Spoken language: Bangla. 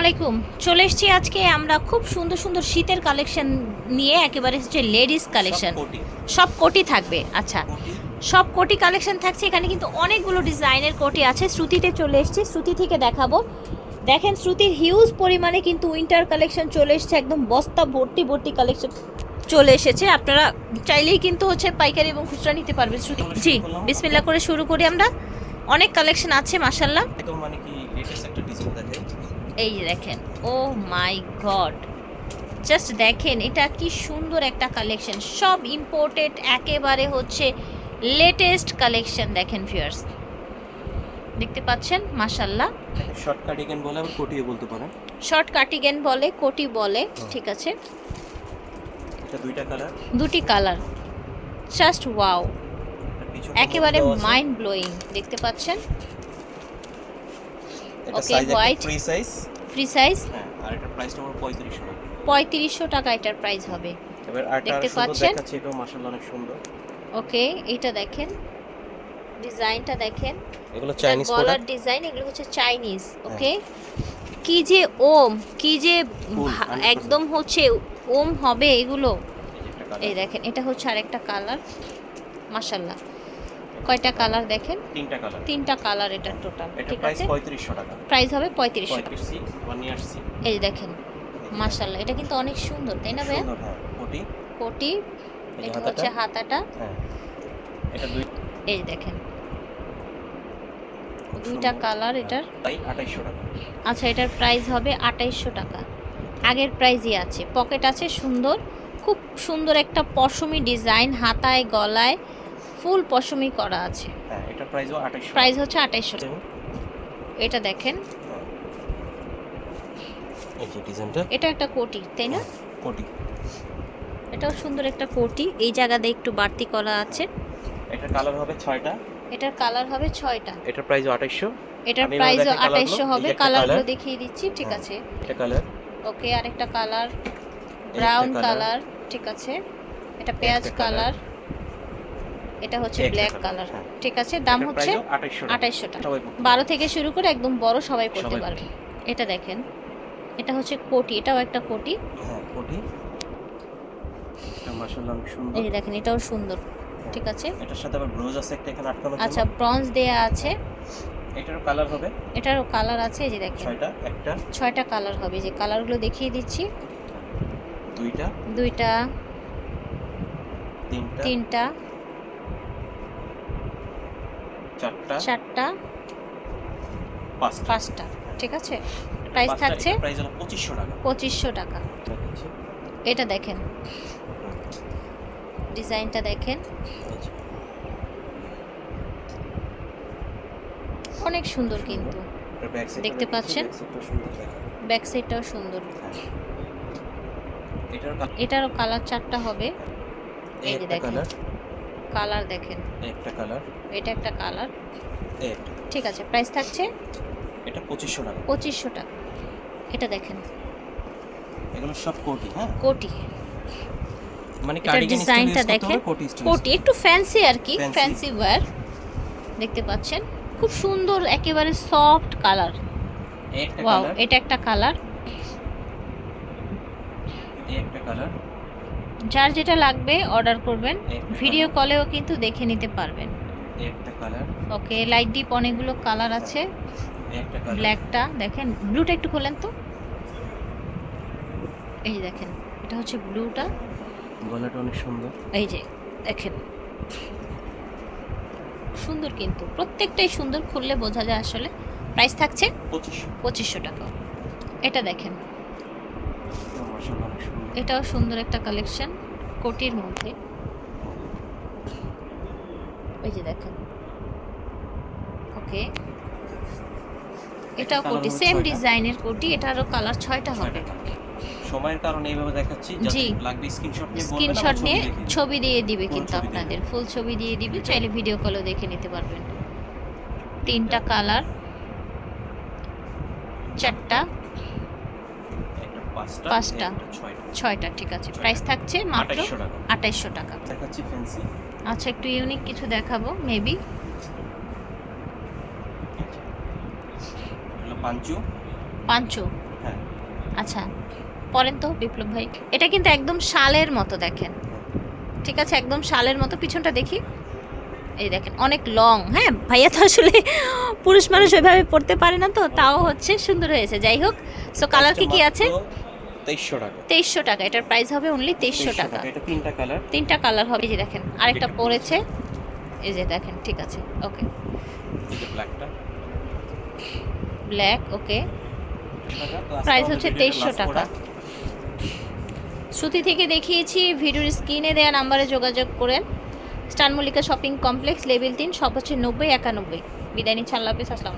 আলাইকুম। চলে এসেছি আজকে আমরা খুব সুন্দর সুন্দর শীতের কালেকশন নিয়ে একেবারে হচ্ছে লেডিস কালেকশন সব কোটি থাকবে আচ্ছা। সব কোটি কালেকশন থাকছে এখানে কিন্তু অনেকগুলো ডিজাইনের কোটি আছে। শ্রুতিতে চলে এসেছি শ্রুতি থেকে দেখাবো। দেখেন শ্রুতির হিউজ পরিমাণে কিন্তু উইন্টার কালেকশন চলে এসেছে একদম বস্তা ভর্তি ভর্তি কালেকশন চলে এসেছে। আপনারা চাইলেই কিন্তু হচ্ছে পাইকারি এবং খুচরা নিতে পারবেন শ্রুতি। জি বিসমিল্লা করে শুরু করি আমরা। অনেক কালেকশন আছে মাসাল্লাহ মানে কি লেটেস্ট একটা ডিজাইন দেখে এই যে দেখেন ও মাই গড জাস্ট দেখেন এটা কি সুন্দর একটা কালেকশন সব ইম্পোর্টেড একেবারে হচ্ছে লেটেস্ট কালেকশন দেখেন ভিউয়ার্স দেখতে পাচ্ছেন? মাশাল্লাহ শর্ট কার্ডিগান বলে আবার কোটিও বলতে পারেন। শর্ট কার্টিগেন বলে কোটি বলে ঠিক আছে। এটা দুইটা কালার দুটি কালার জাস্ট ওয়াও একেবারে মাইন্ড ব্লোয়িং দেখতে পাচ্ছেন? এটা size free size free size হ্যাঁ আর এটা প্রাইসটা আমার 3500 পঁয়ত্রিশশো টাকা। এটার প্রাইস হবে। এবার দেখতে পাচ্ছেন? দেখাচ্ছে এটাও মাশাআল্লাহ অনেক সুন্দর। ওকে এটা দেখেন। ডিজাইনটা দেখেন। এগুলো চাইনিজ গলার ডিজাইন এগুলো হচ্ছে চাইনিজ হ্যাঁ। ওকে কি যে ওম কি যে Full, ভা- 100% একদম হচ্ছে ওম হবে এগুলো। এই দেখেন এটা হচ্ছে আরেকটা কালার মাশাল্লাহ কয়টা কালার দেখেন? তিনটা কালার। তিনটা কালার এটা টোটাল এটা ঠিক আছে? 3500 টাকা। প্রাইস হবে পঁয়ত্রিশশো 35 সি 1 ইয়ার সি এই দেখেন মাশাল্লাহ এটা কিন্তু অনেক সুন্দর তাই না ভাইয়া হ্যাঁ কোটি। কোটি এটা হচ্ছে হাতাটা। হ্যাঁ। এটা দুই এই দেখেন দুইটা কালার এটার। 2800 টাকা। আচ্ছা এটার প্রাইস হবে আঠাইশশো টাকা। আগের প্রাইজই আছে পকেট আছে সুন্দর খুব সুন্দর একটা পশমি ডিজাইন হাতায় গলায়। ফুল পশমি করা আছে। হ্যাঁ এটা প্রাইসও 2800 প্রাইস হচ্ছে আঠাইশশো টাকা। এটা দেখেন। এই যে ডিজাইনটা? এটা একটা কোটি তাই না? কোটি। এটাও সুন্দর একটা কোটি। এই জায়গাতে একটু বাড়তি করা আছে। এটা কালার হবে 6টা এটার কালার হবে ছয়টা। এটার প্রাইস 2800 এটার colour আঠাইশশো হবে। কালারগুলো দেখিয়ে দিচ্ছি ঠিক হ্যাঁ। আছে? এটা কালার ওকে আরেকটা কালার ব্রাউন কালার ঠিক আছে? এটা পেঁয়াজ কালার এটা হচ্ছে ব্ল্যাক কালার। ঠিক আছে? দাম হচ্ছে price 2800 টাকা। আঠাইশশো টাকা। বারো থেকে শুরু করে একদম বড় সবাই পড়তে পারবে। এটা দেখেন। এটা হচ্ছে কোটি এটাও একটা কোটি। হ্যাঁ কোটি। এটা মাশাআল্লাহ সুন্দর। এই দেখেন এটাও সুন্দর। ঠিক আছে? এটার সাথে আবার ব্রোজ আছে একটা এখানে আটকানো আচ্ছা ব্রঞ্জ দেয়া আছে। এটারও কালার হবে। এটারও কালার আছে এই যে দেখেন। ছয়টা একটা। ছয়টা কালার হবে যে কালারগুলো দেখিয়ে দিচ্ছি। দুইটা। দুইটা তিনটা। তিনটা। চারটা। চারটা। পাঁচটা। পাঁচটা ঠিক আছে? প্রাইস থাকছে? প্রাইস হলো 2500 টাকা। পঁচিশশো টাকা। এটা দেখেন। ডিজাইনটা দেখেন। অনেক সুন্দর কিন্তু। দেখতে পাচ্ছেন? ব্যাক সাইডটাও সুন্দর এটারও কালার চারটা হবে। এই যে দেখেন। কালার দেখেন। একটা কালার। এটা একটা কালার। ঠিক আছে প্রাইস থাকছে? এটা 2500 টাকা। পঁচিশশো টাকা। এটা দেখেন। এগুলো সব কোটি হ্যাঁ? কোটি। মানে ডিজাইনটা দেখেন। কোটি কোটি একটু ফ্যান্সি আর কি ফ্যান্সি ওয়্যার দেখতে পাচ্ছেন? খুব সুন্দর একেবারে সফট কালার একটা ওয়াও কালার। এটা একটা কালার। একটা কালার। যার যেটা লাগবে অর্ডার করবেন। ভিডিও কলেও কিন্তু দেখে নিতে পারবেন। ওকে লাইট ডিপ অনেকগুলো কালার আছে। ব্ল্যাকটা দেখেন ব্লুটা একটু খোলেন তো। এই যে দেখেন এটা হচ্ছে ব্লুটা গলাটা অনেক সুন্দর। এই যে দেখেন। সুন্দর কিন্তু প্রত্যেকটাই সুন্দর খুললে বোঝা যায় আসলে। প্রাইস থাকছে পঁচিশশো টাকা। এটা দেখেন। এটাও সুন্দর একটা কালেকশন কোটির মধ্যে। এই যে দেখেন। ওকে এটাও কোটি সেম ডিজাইনের কোটি এটারও কালার ছয়টা হবে। সময়ের কারণে এইভাবে দেখাচ্ছি জি। লাগবে স্ক্রিনশট নিয়ে স্ক্রিনশট নিয়ে ছবি দিয়ে দিবে কিন্তু আপনাদের ফুল ছবি দিয়ে দিবে চাইলে ভিডিও কলও দেখে নিতে পারবেন। তিনটা কালার চারটা। পাঁচটা ছয়টা। ঠিক আছে। প্রাইস থাকছে মাত্র 2800 টাকা। আঠাইশশো টাকা। আচ্ছা একটু ইউনিক কিছু দেখাবো মেবি হলো পাঞ্চু। হ্যাঁ। আচ্ছা পরেন তো বিপ্লব ভাই। এটা কিন্তু একদম শালের মতো দেখেন। ঠিক আছে একদম শালের মতো। পিছনটা দেখি। এই দেখেন অনেক লং হ্যাঁ ভাইয়া তো আসলে পুরুষ মানুষ ওইভাবে পড়তে পারে না তো তাও হচ্ছে সুন্দর হয়েছে। যাই হোক সো কালার কি কি আছে? তেইশশো টাকা। তেইশশো টাকা এটার প্রাইস হবে অনলি তেইশশো টাকা। এটা তিনটা কালার তিনটা কালার হবে যে দেখেন আরেকটা পড়েছে এই যে দেখেন ঠিক আছে ওকে ব্ল্যাকটা ব্ল্যাক ওকে প্রাইস হচ্ছে তেইশশো টাকা। শ্রুতি থেকে দেখিয়েছি ভিডিওর স্ক্রিনে দেওয়া নাম্বারে যোগাযোগ করেন। স্টান মল্লিকা শপিং কমপ্লেক্স লেভেল তিন সব হচ্ছে নব্বই একানব্বই। বিদায় নিচ্ছি আল্লাহ হাফিজ আসসালাম